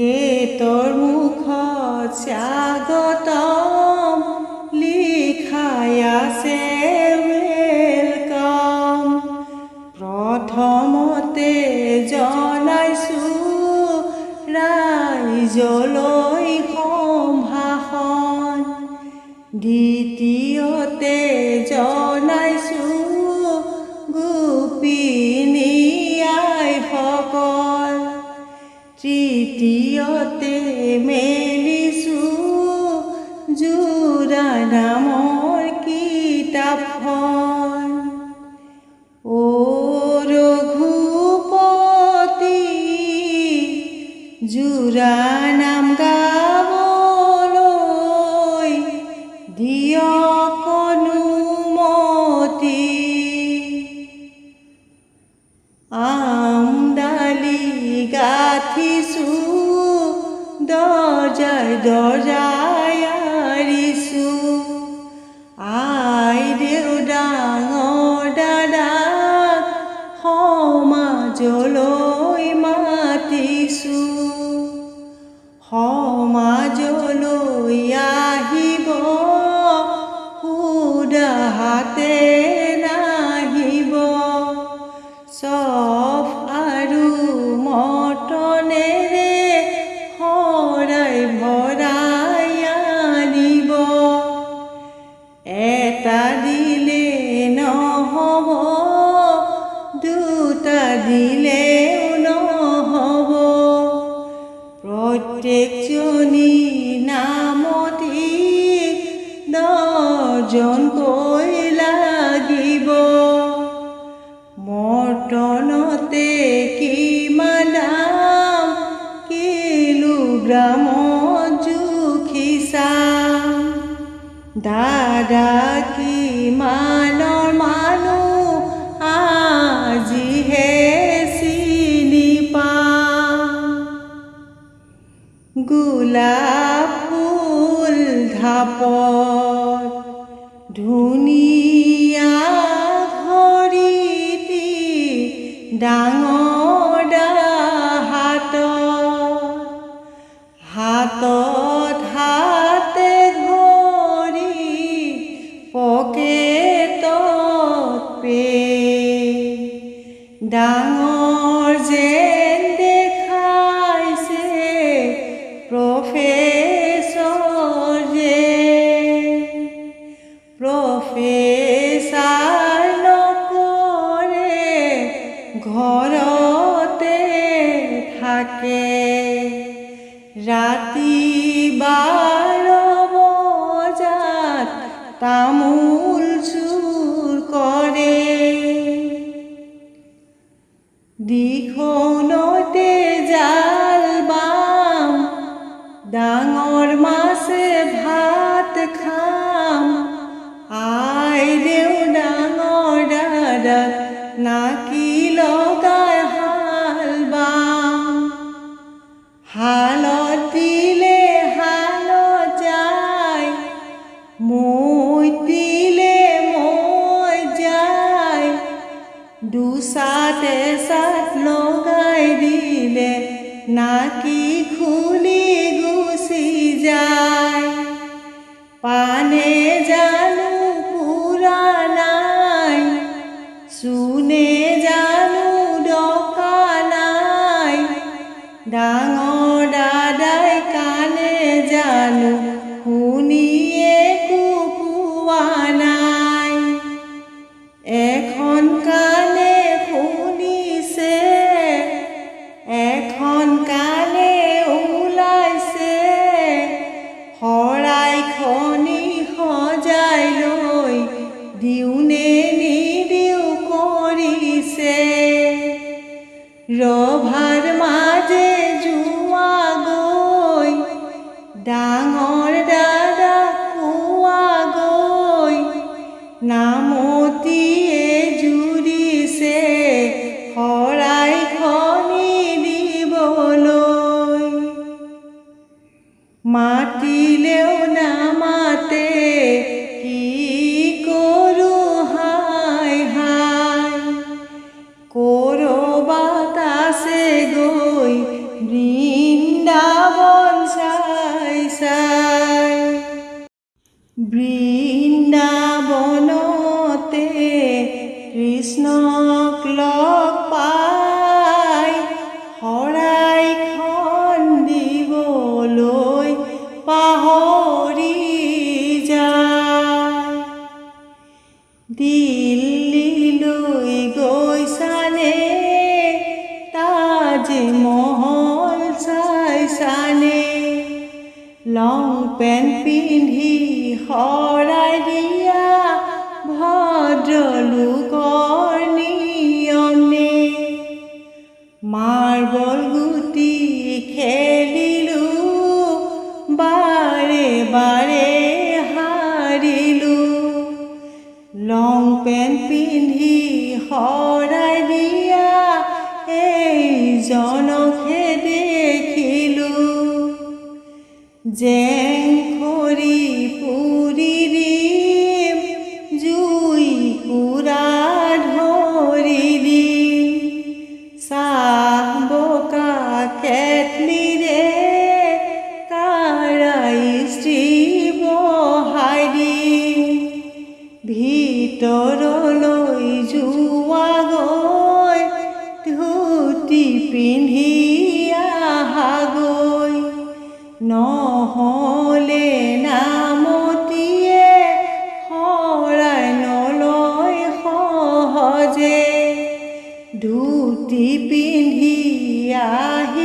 গেটৰ মুখত স্বাগতম লিখাই আছে ৱেলকাম প্ৰথমতে জনাইছোঁ ৰাইজলৈ সম্ভাষণ দ্বিতীয়তে জনাইছোঁ তৃতীয়তে মেলিছোঁ যোৰা নামৰ কিতাপখন অ ৰঘুপতি যোৰা নাম গাবলৈ দিয়ক অনুমতি আমডালি গাঁঠিছোঁ দৰ্জাই দৰ্জাই আৰিছোঁ আই দেউ ডাঙৰ দাদা সমাজলৈ দিলেও নহ'ব। প্ৰত্যেকজনী নামতি দহজনকৈ লাগিব? মৰ্টনতে কিমান দাম কিলোগ্ৰামত জুখি চাম দাদা কিমানৰ মানুহ ফুল ঢাপত ধুনীয়া ঘড়ীটি ডাঙৰ হাতত হাতত হাতে ঘড়ী পকেটত পে। ডাঙৰ তামোল চুর করে। দিখনতে জাল বাম ডাঙর মাছে ভাত খাম আছে গৈ আজি মহল চাই চানে লং পেণ্ট পিন্ধি শৰাই দিয়া ভদ্ৰ লোকৰ নিয়মে মাৰ্বল জেং খৰি পুৰি দিম জুই কুৰা ধৰি দিম চাহ বকা কেটলিৰে কাৰাই স্ত্ৰী বহাই দিম ভিতৰলৈ যোৱাগৈ ধুতি পিন্ধি নহ'লে নামতিয়ে শৰাই নলয় সহজে। ধুতি পিন্ধি আহিলা